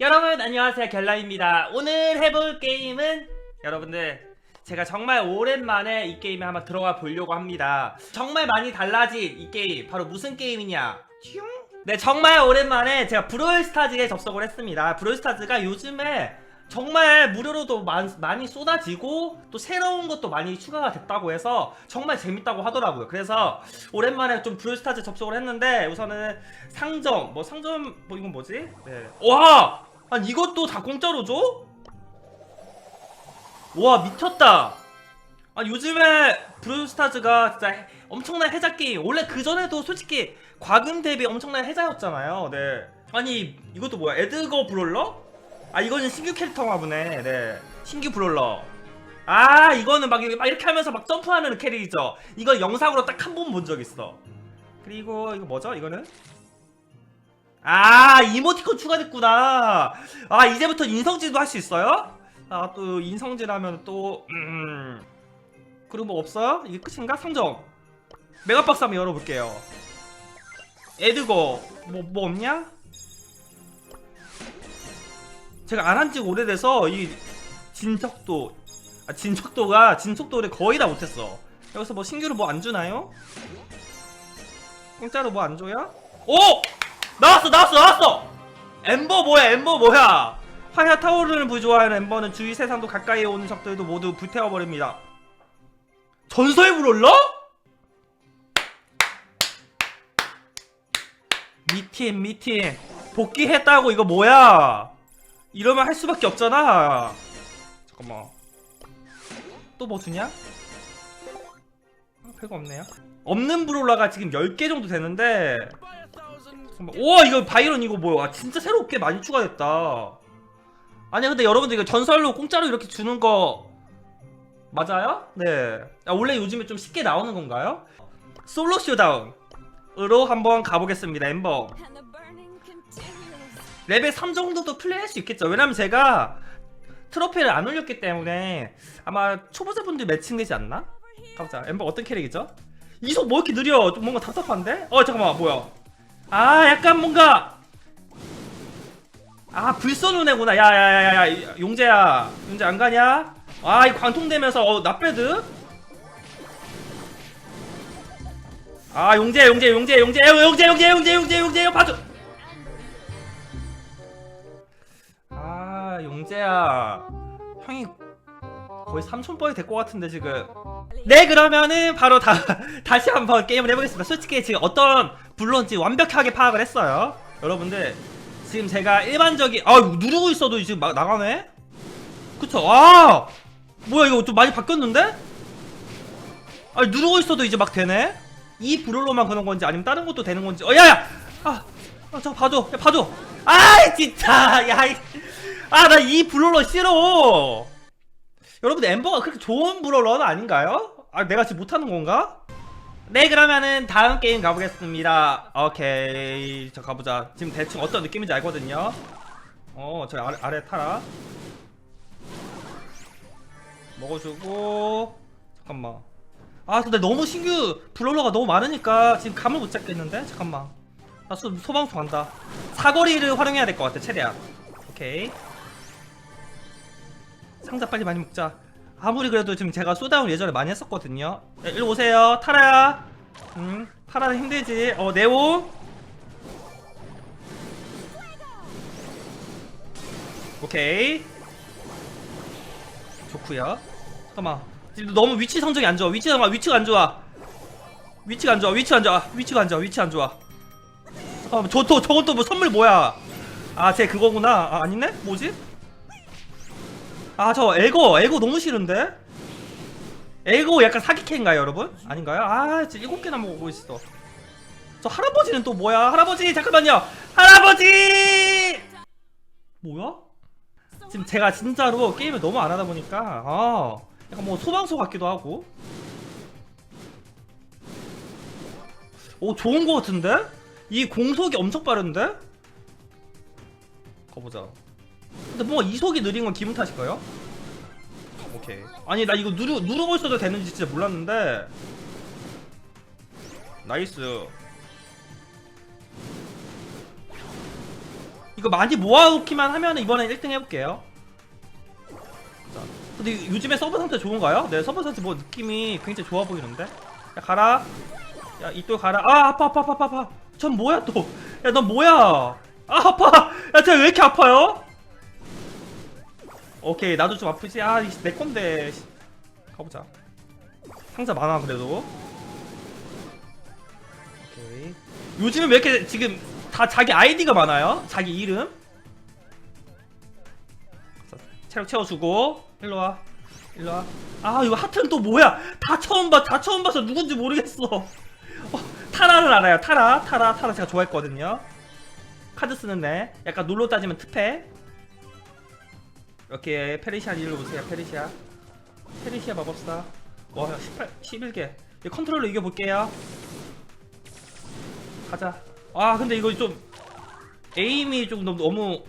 여러분 안녕하세요 갤라입니다 오늘 해볼 게임은 여러분들 제가 정말 오랜만에 이 게임에 한번 들어가 보려고 합니다 정말 많이 달라진 이 게임 바로 무슨 게임이냐 슝? 네 정말 오랜만에 제가 브롤스타즈에 접속을 했습니다 브롤스타즈가 요즘에 정말 무료로도 많, 많이 쏟아지고 또 새로운 것도 많이 추가가 됐다고 해서 정말 재밌다고 하더라고요 그래서 오랜만에 좀 브롤스타즈 접속을 했는데 우선은 상점 뭐 상점 뭐 이건 뭐지? 네. 와! 아니 이것도 다 공짜로 줘? 와 미쳤다. 아니 요즘에 브루스타즈가 진짜 해- 엄청난 해자 게임. 원래 그 전에도 솔직히 과금 대비 엄청난 해자였잖아요. 네. 아니 이것도 뭐야? 에드거 브롤러? 아 이거는 신규 캐릭터가 보네. 네. 신규 브롤러. 아 이거는 막, 이- 막 이렇게 하면서 막 점프하는 캐릭이죠. 이거 영상으로 딱 한 번 본 적 있어. 그리고 이거 뭐죠? 이거는? 아 이모티콘 추가됐구나 아 이제부터 인성질도 할 수 있어요? 아 또 인성질 하면 또 음... 그리고 뭐 없어요? 이게 끝인가? 상점 메가박스 한번 열어볼게요 에드거 뭐, 뭐 없냐? 제가 안 한 지가 오래돼서 이 진척도 아 진척도가 진척도를 거의 다 못했어 여기서 뭐 신규로 뭐 안 주나요? 공짜로 뭐 안 줘요? 오! 나왔어 나왔어 나왔어! 엠버 뭐야 엠버 뭐야? 화야 타오르는 불 좋아하는 엠버는 주위 세상도 가까이 오는 적들도 모두 불태워버립니다. 전설 브롤러? 미팀 미팀 복귀했다고 이거 뭐야? 이러면 할 수밖에 없잖아. 잠깐만. 또 뭐 주냐? 아, 별거 없네요. 없는 브롤러가 지금 10개 정도 되는데 잠깐만. 우와 이거 바이런 이거 뭐야 아, 진짜 새롭게 많이 추가됐다 아니 근데 여러분들 이거 전설로 공짜로 이렇게 주는 거 맞아요? 네 아, 원래 요즘에 좀 쉽게 나오는 건가요? 솔로 쇼다운으로 한번 가보겠습니다 엠버. 레벨 3 정도도 플레이할 수 있겠죠 왜냐면 제가 트로피를 안 올렸기 때문에 아마 초보자분들 매칭되지 않나? 가보자 엠버 어떤 캐릭이죠? 이속 뭐 이렇게 느려 좀 뭔가 답답한데? 어 잠깐만 뭐야 아 약간 뭔가. 아 불쏘는 애구나. 야야야야 용재야. 용재 안 가냐? 아 이 관통되면서 어 나빼드? 아 용재 용재 용재 용재 용재 용재 용재 용재 용재. 봐줘. 아 용재야. 형이 거의 삼촌뻘이 될 것 같은데 지금. 네 그러면은 바로 다, 다시 한번 게임을 해보겠습니다. 솔직히 지금 어떤 불론지 완벽하게 파악을 했어요. 여러분들 지금 제가 일반적인 아 누르고 있어도 지금 막 나가네? 그쵸? 아! 뭐야 이거 좀 많이 바뀌었는데? 아 누르고 있어도 이제 막 되네? 이 브롤로만 그런 건지 아니면 다른 것도 되는 건지. 어 야야! 아, 아 저거 봐줘. 야 봐줘. 아이 진짜! 야아나 이 브롤러 싫어! 여러분 엠버가 그렇게 좋은 브롤러는 아닌가요? 아 내가 지금 못하는 건가? 네 그러면은 다음 게임 가보겠습니다. 오케이. 자 가보자. 지금 대충 어떤 느낌인지 알거든요. 어저 아래, 아래 타라. 먹어주고. 잠깐만. 아 근데 너무 신규 브롤러가 너무 많으니까 지금 감을 못 잡겠는데? 잠깐만. 나 소, 소방서 간다. 사거리를 활용해야 될 것 같아 최대한. 오케이. 상자 빨리 많이 먹자 아무리 그래도 지금 제가 소다운 예전에 많이 했었거든요. 야, 일로 오세요. 타라야. 응 타라는 힘들지. 어 네오. 오케이. 좋구요. 잠깐만. 지금 너무 위치 성적이 안 좋아. 위치 잠깐 위치가 안 좋아. 위치가 안 좋아. 위치 안 좋아. 위치가 안 좋아. 위치 안 좋아. 잠깐만. 저또 저건 또 뭐 선물 뭐야? 아 쟤 그거구나. 아 아니네? 뭐지 아 저 에고 에고 너무 싫은데? 에고 약간 사기캐인가요 여러분? 아닌가요? 아 지금 일곱 개나 먹고 있어. 저 할아버지는 또 뭐야? 할아버지 잠깐만요. 할아버지! 뭐야? 지금 제가 진짜로 게임을 너무 안 하다 보니까 아 약간 뭐 소방서 같기도 하고. 오 좋은 거 같은데? 이 공속이 엄청 빠른데? 가보자 근데 뭔가 이속이 느린 건 기분 탓일까요? 오케이. 아니 나 이거 누르, 누르고 있어도 되는지 진짜 몰랐는데. 나이스. 이거 많이 모아놓기만 하면 이번엔 1등 해볼게요. 자, 근데 요즘에 서브 상태 좋은가요? 네 서브 상태 뭐 느낌이 굉장히 좋아 보이는데? 야 가라. 야 이쪽 가라. 아 아파 아파 아파 아파, 전 뭐야 또 야 넌 뭐야? 아 아파. 야 쟤왜 이렇게 아파요? 오케이 나도 좀 아프지? 아 내 건데. 씨. 가보자. 상자 많아 그래도. 오케이. 요즘에 왜 이렇게 지금 다 자기 아이디가 많아요? 자기 이름? 자, 체력 채워주고. 일로 와. 일로 와 아 이거 하트는 또 뭐야? 다 처음 봐다 처음 봐서 누군지 모르겠어. 어, 타라는 알아요. 타라 타라 타라 제가 좋아했거든요. 카드 쓰는 애 약간 놀로 따지면 특패 이렇게 페리시아 일로 보세요 페리시아. 페리시아 마법사. 와 18, 11개. 이 컨트롤로 이겨볼게요. 가자. 아 근데 이거 좀 에임이 좀 너무, 너무.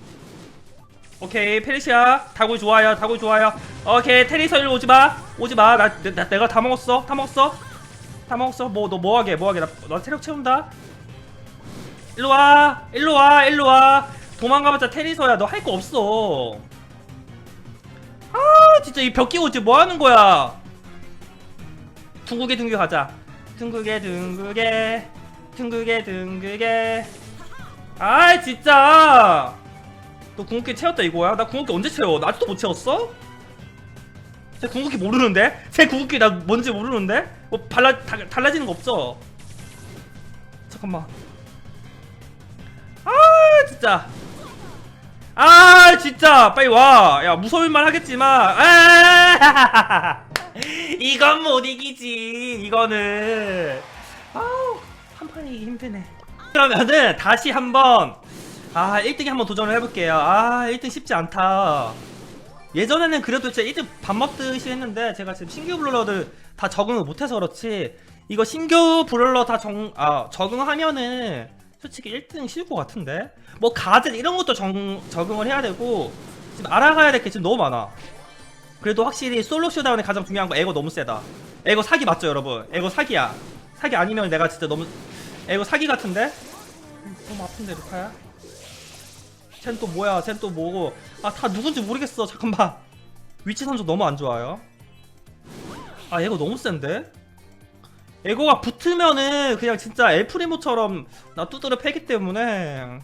오케이 페리시아. 다굴 좋아요 다굴 좋아요. 오케이 테리서 일로 오지마. 오지마. 나, 나, 내가 다 먹었어. 다 먹었어. 다 먹었어. 뭐 너 뭐하게 뭐하게. 나, 나 체력 채운다. 일로와. 일로와. 일로와. 도망가봤자 테리서야. 너 할 거 없어 아 진짜 이 벽 끼고 지금 뭐 하는 거야 둥글게 둥글게 가자 둥글게 둥글게 둥글게 둥글게 아 진짜 너 궁극기 채웠다 이거야? 나 궁극기 언제 채워? 나 아직도 못 채웠어? 제 궁극기 모르는데? 제 궁극기 나 뭔지 모르는데? 뭐 발라, 다, 달라지는 거 없죠? 잠깐만 아 진짜 아 진짜. 빨리 와야 무서울만 하겠지만. 아 이건 못 이기지. 이거는. 아우 한 판이 힘드네. 그러면은 다시 한번 아 1등에 한번 도전을 해볼게요. 아 1등 쉽지 않다. 예전에는 그래도 진짜 1등 밥 먹듯이 했는데 제가 지금 신규 블러러들 다 적응을 못해서 그렇지 이거 신규 브롤러 다 정, 아, 적응하면은 솔직히 1등 쉬울 것 같은데? 뭐 가젯 이런 것도 정, 적응을 해야 되고 지금 알아가야 될 게 지금 너무 많아. 그래도 확실히 솔로 쇼다운에 가장 중요한 거 에고 너무 세다. 에고 사기 맞죠 여러분? 에고 사기야. 사기 아니면 내가 진짜 너무 에고 사기 같은데? 너무 아픈데 루카야? 쟨 또 뭐야? 쟨 또 뭐고? 아 다 누군지 모르겠어. 잠깐만. 위치 선정 너무 안 좋아요? 아 에고 너무 센데 에고가 붙으면은 그냥 진짜 엘프리모처럼 나 두드려 패기 때문에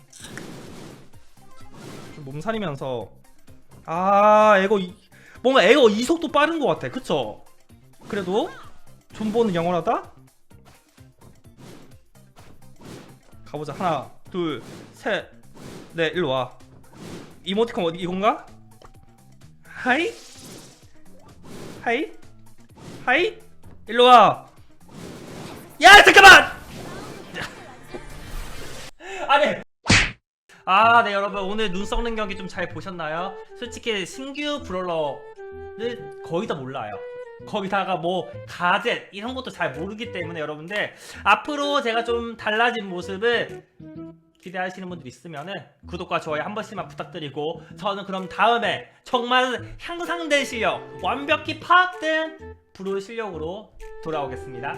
좀 몸살이면서 아 에고 이- 뭔가 에고 이속도 빠른 것 같아 그쵸? 그래도 존버는 영원하다? 가보자 하나 둘셋넷 일로 와 이모티콘 어디 이건가? 하이 하이 하이 일로 와. 야 잠깐만. 아니. 아, 네 여러분 오늘 눈 썩는 경기 좀 잘 보셨나요? 솔직히 신규 브롤러를 거의 다 몰라요. 거기다가 뭐 가젯 이런 것도 잘 모르기 때문에 여러분들 앞으로 제가 좀 달라진 모습을 기대하시는 분들 있으면은 구독과 좋아요 한 번씩만 부탁드리고 저는 그럼 다음에 정말 향상된 실력 완벽히 파악된 브롤 실력으로 돌아오겠습니다.